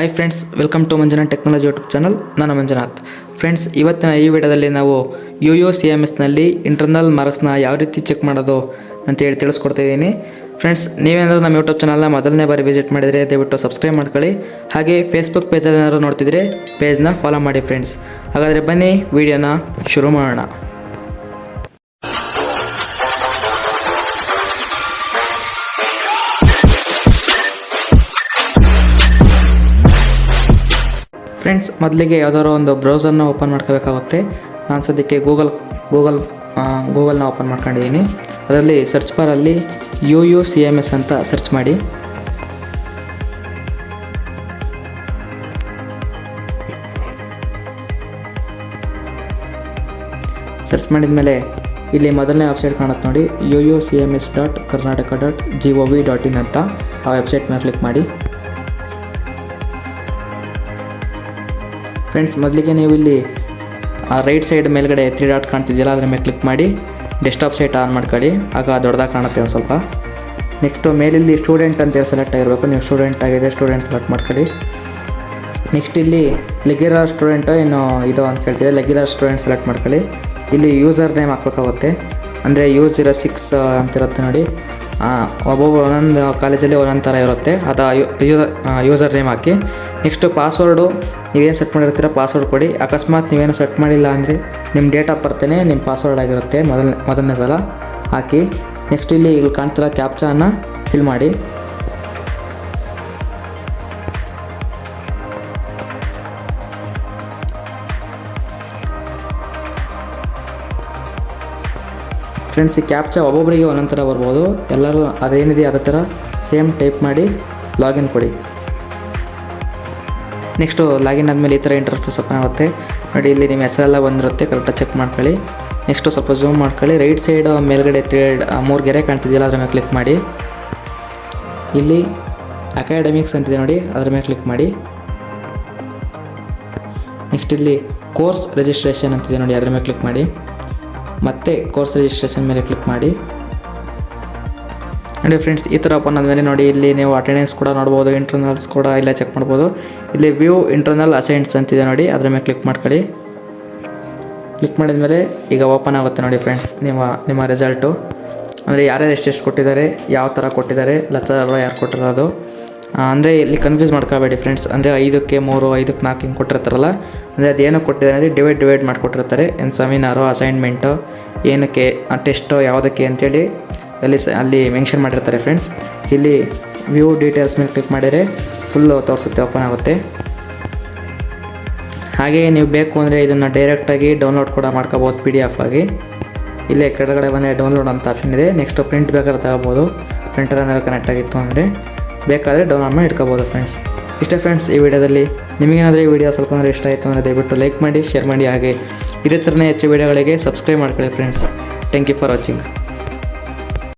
Hi friends welcome to Manjunath technology YouTube channel ನಾನು Manjunath friends ಇವತ್ತಿನ ಈ ವಿಡಿಯೋದಲ್ಲಿ ನಾವು ಯು ಯು ಸಿ ಎಂ ಎಸ್ನಲ್ಲಿ ಇಂಟರ್ನಲ್ ಮಾರ್ಕ್ಸ್ನ ಯಾವ ರೀತಿ ಚೆಕ್ ಮಾಡೋದು ಅಂತೇಳಿ ತಿಳಿಸ್ಕೊಡ್ತಾ ಇದ್ದೀನಿ. ಫ್ರೆಂಡ್ಸ್ ನೀವೇನಾದರೂ ನಮ್ಮ ಯೂಟ್ಯೂಬ್ ಚಾನಲ್ನ ಮೊದಲನೇ ಬಾರಿ ವಿಸಿಟ್ ಮಾಡಿದರೆ ದಯವಿಟ್ಟು ಸಬ್ಸ್ಕ್ರೈಬ್ ಮಾಡ್ಕೊಳ್ಳಿ. ಹಾಗೆ ಫೇಸ್ಬುಕ್ ಪೇಜಲ್ಲಿ ಏನಾದರೂ ನೋಡ್ತಿದ್ರೆ ಪೇಜ್ನ ಫಾಲೋ ಮಾಡಿ ಫ್ರೆಂಡ್ಸ್ ಹಾಗಾದರೆ ಬನ್ನಿ, ವಿಡಿಯೋನ ಶುರು ಮಾಡೋಣ. ಫ್ರೆಂಡ್ಸ್, ಮೊದಲಿಗೆ ಯಾವುದಾದ್ರು ಒಂದು ಬ್ರೌಸರ್ನ ಓಪನ್ ಮಾಡ್ಕೋಬೇಕಾಗುತ್ತೆ. ನಾನು ಸದ್ಯಕ್ಕೆ ಗೂಗಲ್ ಗೂಗಲ್ ಗೂಗಲ್ನ ಓಪನ್ ಮಾಡ್ಕೊಂಡಿದ್ದೀನಿ ಅದರಲ್ಲಿ search ಬಾರಲ್ಲಿ U U C M S ಅಂತ ಸರ್ಚ್ ಮಾಡಿ. ಸರ್ಚ್ ಮಾಡಿದ ಮೇಲೆ ಇಲ್ಲಿ ಮೊದಲನೇ ವೆಬ್ಸೈಟ್ ಕಾಣುತ್ತೆ ನೋಡಿ U U C M S dot Karnataka dot G O V dot in ಅಂತ ಆ ವೆಬ್ಸೈಟ್ನ ಕ್ಲಿಕ್ ಮಾಡಿ. ಫ್ರೆಂಡ್ಸ್ ಮೊದಲಿಗೆ ನೀವು ಇಲ್ಲಿ ರೈಟ್ ಸೈಡ್ ಮೇಲ್ಗಡೆ ತ್ರೀ ಡಾಟ್ ಕಾಣ್ತಿದೆಯಲ್ಲ, ಅದ್ರ ಮೇಲೆ ಕ್ಲಿಕ್ ಮಾಡಿ ಡೆಸ್ಕ್ಟಾಪ್ ಸೈಟ್ ಆನ್ ಮಾಡ್ಕೊಳ್ಳಿ. ಆಗ ದೊಡ್ಡದಾಗಿ ಕಾಣುತ್ತೆ ಒಂದು ಸ್ವಲ್ಪ. ನೆಕ್ಸ್ಟು ಮೇಲಿಲ್ಲಿ ಸ್ಟೂಡೆಂಟ್ ಅಂತೇಳಿ ಸೆಲೆಕ್ಟ್ ಆಗಿರಬೇಕು. ನೀವು ಸ್ಟೂಡೆಂಟ್ ಆಗಿದೆ ಸ್ಟೂಡೆಂಟ್ ಸೆಲೆಕ್ಟ್ ಮಾಡ್ಕೊಳ್ಳಿ. ನೆಕ್ಸ್ಟ್ ಇಲ್ಲಿ ಲೆಗ್ಯುಲರ್ ಸ್ಟೂಡೆಂಟು ಏನು ಇದು ಅಂತ ಕೇಳ್ತಿದೆ ಲೆಗ್ಯುಲರ್ ಸ್ಟೂಡೆಂಟ್ ಸೆಲೆಕ್ಟ್ ಮಾಡ್ಕೊಳ್ಳಿ. ಇಲ್ಲಿ ಯೂಸರ್ ನೇಮ್ ಹಾಕ್ಬೇಕಾಗುತ್ತೆ. ಅಂದರೆ ಯೂಸ್ ಇರೋ ಸಿಕ್ಸ್ ಅಂತಿರುತ್ತೆ ನೋಡಿ. ಒಬ್ಬೊಬ್ಬ ಒಂದೊಂದು ಕಾಲೇಜಲ್ಲಿ ಒಂದೊಂದು ಥರ ಇರುತ್ತೆ. ಅದು ಯೂಸರ್ ನೇಮ್ ಹಾಕಿ. ನೆಕ್ಸ್ಟು ಪಾಸ್ವರ್ಡು ನೀವೇನು ಸೆಟ್ ಮಾಡಿರ್ತೀರ ಪಾಸ್ವರ್ಡ್ ಕೊಡಿ. ಅಕಸ್ಮಾತ್ ನೀವೇನು ಸೆಟ್ ಮಾಡಿಲ್ಲ ಅಂದರೆ ನಿಮ್ಮ ಡೇಟ್ ಆಫ್ ಬರ್ತೇನೆ ನಿಮ್ಮ ಪಾಸ್ವರ್ಡ್ ಆಗಿರುತ್ತೆ ಮೊದಲನೇ ಮೊದಲನೇ ಸಲ ಹಾಕಿ. ನೆಕ್ಸ್ಟ್ ಇಲ್ಲಿ ಇಲ್ಲಿ ಕಾಣ್ತಿರೋ ಕ್ಯಾಪ್ಚಾನ ಫಿಲ್ ಮಾಡಿ. ಫ್ರೆಂಡ್ಸ್ ಈ ಕ್ಯಾಪ್ಚಾ ಒಬ್ಬೊಬ್ಬರಿಗೆ ಒಂದೊಂದು ಥರ ಬರ್ಬೋದು. ಎಲ್ಲರೂ ಅದೇನಿದೆ ಅದೇ ಥರ ಸೇಮ್ ಟೈಪ್ ಮಾಡಿ ಲಾಗಿನ್ ಕೊಡಿ. ನೆಕ್ಸ್ಟು ಲಾಗಿನ್ ಆದಮೇಲೆ ಈ ಥರ ಇಂಟರ್ಫೇಸ್ ಓಪನ್ ಆಗುತ್ತೆ. ನೋಡಿ, ಇಲ್ಲಿ ನಿಮ್ಮ ಹೆಸರೆಲ್ಲ ಬಂದಿರುತ್ತೆ. ಕರೆಕ್ಟಾಗಿ ಚೆಕ್ ಮಾಡ್ಕೊಳ್ಳಿ. ನೆಕ್ಸ್ಟು ಸ್ವಲ್ಪ ಝೂಮ್ ಮಾಡ್ಕೊಳ್ಳಿ. ರೈಟ್ ಸೈಡ್ ಮೇಲ್ಗಡೆ ತ್ರೀಡ್ ಮೂರು ಗೆರೆ ಕಾಣ್ತಿದೆಯಲ್ಲ, ಅದ್ರ ಮೇಲೆ ಕ್ಲಿಕ್ ಮಾಡಿ. ಇಲ್ಲಿ ಅಕಾಡೆಮಿಕ್ಸ್ ಅಂತಿದೆ ನೋಡಿ, ಅದ್ರ ಮೇಲೆ ಕ್ಲಿಕ್ ಮಾಡಿ. ನೆಕ್ಸ್ಟ್ ಇಲ್ಲಿ ಕೋರ್ಸ್ ರಿಜಿಸ್ಟ್ರೇಷನ್ ಅಂತಿದೆ ನೋಡಿ, ಅದ್ರ ಮೇಲೆ ಕ್ಲಿಕ್ ಮಾಡಿ. ಮತ್ತೆ ಕೋರ್ಸ್ ರಿಜಿಸ್ಟ್ರೇಷನ್ ಮೇಲೆ ಕ್ಲಿಕ್ ಮಾಡಿ. ನೋಡಿ ಫ್ರೆಂಡ್ಸ್ ಈ ಥರ ಓಪನ್ ಆದಮೇಲೆ ನೋಡಿ, ಇಲ್ಲಿ ನೀವು ಅಟೆಂಡೆನ್ಸ್ ಕೂಡ ನೋಡ್ಬೋದು ಇಂಟರ್ನಲ್ಸ್ ಕೂಡ ಇಲ್ಲ ಚೆಕ್ ಮಾಡ್ಬೋದು. ಇಲ್ಲಿ ವ್ಯೂ ಇಂಟರ್ನಲ್ ಅಸೈನ್ಸ್ ಅಂತಿದೆ ನೋಡಿ, ಅದ್ರ ಮೇಲೆ ಕ್ಲಿಕ್ ಮಾಡ್ಕೊಳ್ಳಿ. ಕ್ಲಿಕ್ ಮಾಡಿದ್ಮೇಲೆ ಈಗ ಓಪನ್ ಆಗುತ್ತೆ ನೋಡಿ ಫ್ರೆಂಡ್ಸ್ ನಿಮ್ಮ ನಿಮ್ಮ ರಿಸಲ್ಟು ಅಂದರೆ ಯಾರ್ಯಾರು ಎಷ್ಟೆಷ್ಟು ಕೊಟ್ಟಿದ್ದಾರೆ, ಯಾವ ಥರ ಕೊಟ್ಟಿದ್ದಾರೆ ಲೆಕ್ಚರರ್ ಯಾರು ಕೊಟ್ಟಿರೋದು. ಅಂದರೆ ಇಲ್ಲಿ ಕನ್ಫ್ಯೂಸ್ ಮಾಡ್ಕೋಬೇಡಿ ಫ್ರೆಂಡ್ಸ್ ಅಂದರೆ ಐದಕ್ಕೆ ಮೂರು, ಐದಕ್ಕೆ ನಾಲ್ಕು ಹಿಂಗೆ ಕೊಟ್ಟಿರ್ತಾರಲ್ಲ, ಅಂದರೆ ಅದೇನೋ ಕೊಟ್ಟಿದ್ದಾರೆ ಅಂದರೆ ಡಿವೈಡ್ ಡಿವೈಡ್ ಮಾಡಿಕೊಟ್ಟಿರ್ತಾರೆ. ಏನು ಸೆಮಿನಾರು ಅಸೈನ್ಮೆಂಟು ಏನಕ್ಕೆ ಟೆಸ್ಟು ಯಾವುದಕ್ಕೆ ಅಂತೇಳಿ ಅಲ್ಲಿ ಸ, ಅಲ್ಲಿ ಮೆನ್ಷನ್ ಮಾಡಿರ್ತಾರೆ ಫ್ರೆಂಡ್ಸ್ ಇಲ್ಲಿ ವ್ಯೂ ಡೀಟೇಲ್ಸ್ ಮೇಲೆ ಕ್ಲಿಕ್ ಮಾಡಿದರೆ ಫುಲ್ಲು ತೋರಿಸುತ್ತೆ ಓಪನ್ ಆಗುತ್ತೆ. ಹಾಗೆಯೇ ನೀವು ಬೇಕು ಅಂದರೆ ಇದನ್ನು ಡೈರೆಕ್ಟಾಗಿ ಡೌನ್ಲೋಡ್ ಕೂಡ ಮಾಡ್ಕೋಬೋದು ಪಿ ಡಿ ಎಫ್ ಆಗಿ. ಇಲ್ಲೇ ಕೆಳಗಡೆ ಬಂದರೆ ಡೌನ್ಲೋಡ್ ಅಂತ ಆಪ್ಷನ್ ಇದೆ. ನೆಕ್ಸ್ಟು ಪ್ರಿಂಟ್ ಬೇಕಾದ್ರೆ ತಗೋಬೋದು ಪ್ರಿಂಟರ್ ಏನಾದ್ರು ಕನೆಕ್ಟ್ ಆಗಿತ್ತು ಅಂದರೆ. ಬೇಕಾದರೆ ಡೌನ್ಲೋಡ್ ಮಾಡಿ ಇಟ್ಕೋಬೋದು ಫ್ರೆಂಡ್ಸ್ ಇಷ್ಟೇ ಫ್ರೆಂಡ್ಸ್ ಈ ವಿಡಿಯೋದಲ್ಲಿ ನಿಮಗೇನಾದರೂ ಈ ವಿಡಿಯೋ ಸ್ವಲ್ಪ ಅಂದರೆ ಇಷ್ಟ ಆಯಿತು ಅಂದರೆ ದಯವಿಟ್ಟು ಲೈಕ್ ಮಾಡಿ ಶೇರ್ ಮಾಡಿ, ಹಾಗೆ ಇದೇ ಥರನೇ ಹೆಚ್ಚು ವಿಡಿಯೋಗಳಿಗೆ ಸಬ್ಸ್ಕ್ರೈಬ್ ಮಾಡ್ಕೊಳ್ಳಿ friends thank you for watching